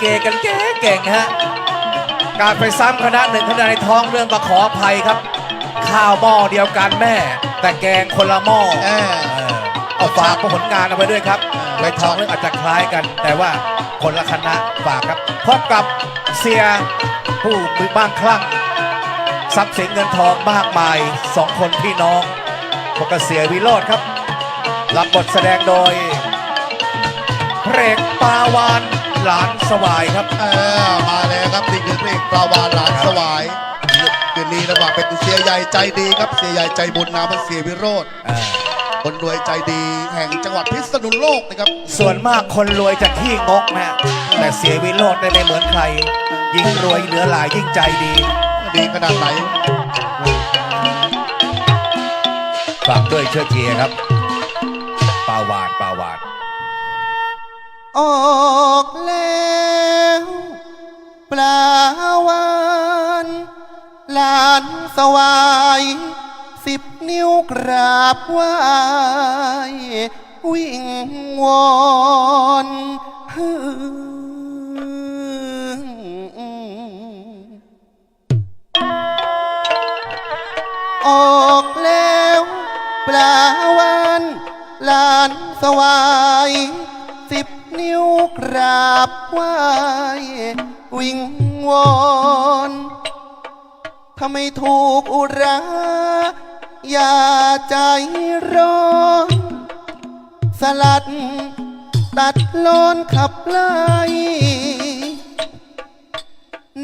เกกันเก่งๆฮะการไปซ้ำคณะหนึ่งคณะในท้องเรื่องก็ขออภัยครับ ข้าวหม้อเดียวกันแม่ แต่แกงคนละหม้อเออเออเอาฝากผลงานเอาไว้ด้วยครับเออไปท้องเรื่องอาจจะคล้ายกัน แต่ว่าคนละคณะฝากครับพบกับเสียผู้มือบ้างคลั่งทรัพย์สินเงินทองมากมายสองคนพี่น้องพบกับเสียวิโรธครับรับบทแสดงโดยเพรกปาวาน หลานสวายครับเออมาแล้วครับนี่คือเพลงปลาวานหลานสวายคืนนี้ระหว่างเป็นเสียใหญ่ใจดีครับเสียใหญ่ใจบุญนามเป็นเสียวิโรธอ่าคนรวยใจดีแห่งจังหวัดพิษณุโลกนะครับ ส่วนมากคนรวยจะขี้งกนะแต่เสียวิโรธได้ไม่เหมือนใคร ยิ่งรวยเหลือหลายยิ่งใจดี ดีขนาดไหนฝากด้วยเชื่อเชียร์ครับปาวานปาวาน ออกแล้วปลาวานลานสวายสิบนิ้วกราบไหววิ่งวอนออกแล้วปลาวานลานสวายสิบ นิ้วกราบไหววิงวอนถ้าไม่ถูกอุรา อย่าใจร้อน สลัด ตัดลอนขับไล่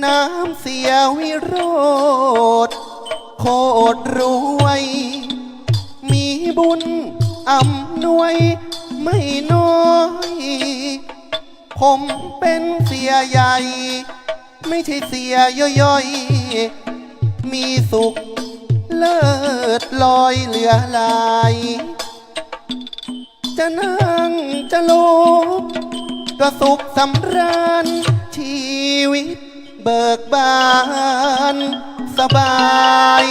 น้ำเสียวิโรธโคตรรวย มีบุญอำนวยไม่น้อย ผมเป็นเสียใหญ่ ไม่ใช่เสียย่อยๆ มีสุขเลิศลอยเหลือลาย จะนั่งจะลุกก็สุขสำราญชีวิตเบิกบานสบาย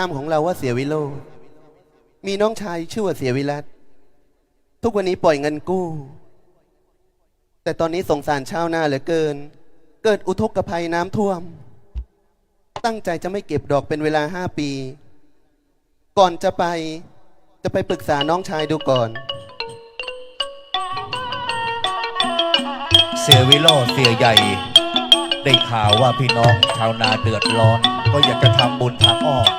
นามของเราว่าเสียวิโรจน์มีน้องชายชื่อว่าเสียวิรัตทุกวันนี้ปล่อยเงินกู้ แต่ตอนนี้สงสารชาวนาเหลือเกิน เกิดอุทกภัยน้ำท่วม ตั้งใจจะไม่เก็บดอกเป็นเวลาห้าปี ก่อนจะไปจะไปปรึกษาน้องชายดูก่อน เสียวิโรธเสียใหญ่ ได้ข่าวว่าพี่น้องชาวนาเดือดร้อน ก็อยากจะทำบุญทางอ้อม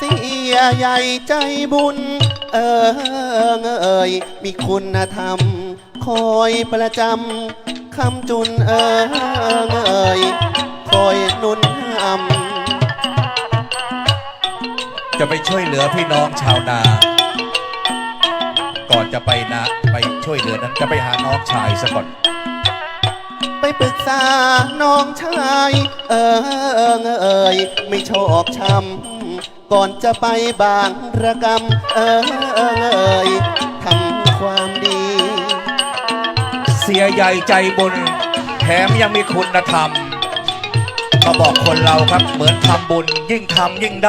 เสียใหญ่ใจบุญ เออเอยมีคุณธรรม คอยประจำคำจุนเออเอยคอยหนุนนำจะไปช่วยเหลือพี่น้องชาวนา ก่อนจะไปนะไปช่วยเหลือนั้นจะไปหาน้องชายซะก่อนไปปรึกษาน้องชาย เออเอยไม่ชอกช้ำ ก่อนจะไปบางระกรรมเออเอยทำความดี เสียใหญ่ใจบุญแถมยังมีคุณธรรม ก็บอกคนเราครับเหมือนทำบุญยิ่งทำยิ่งได้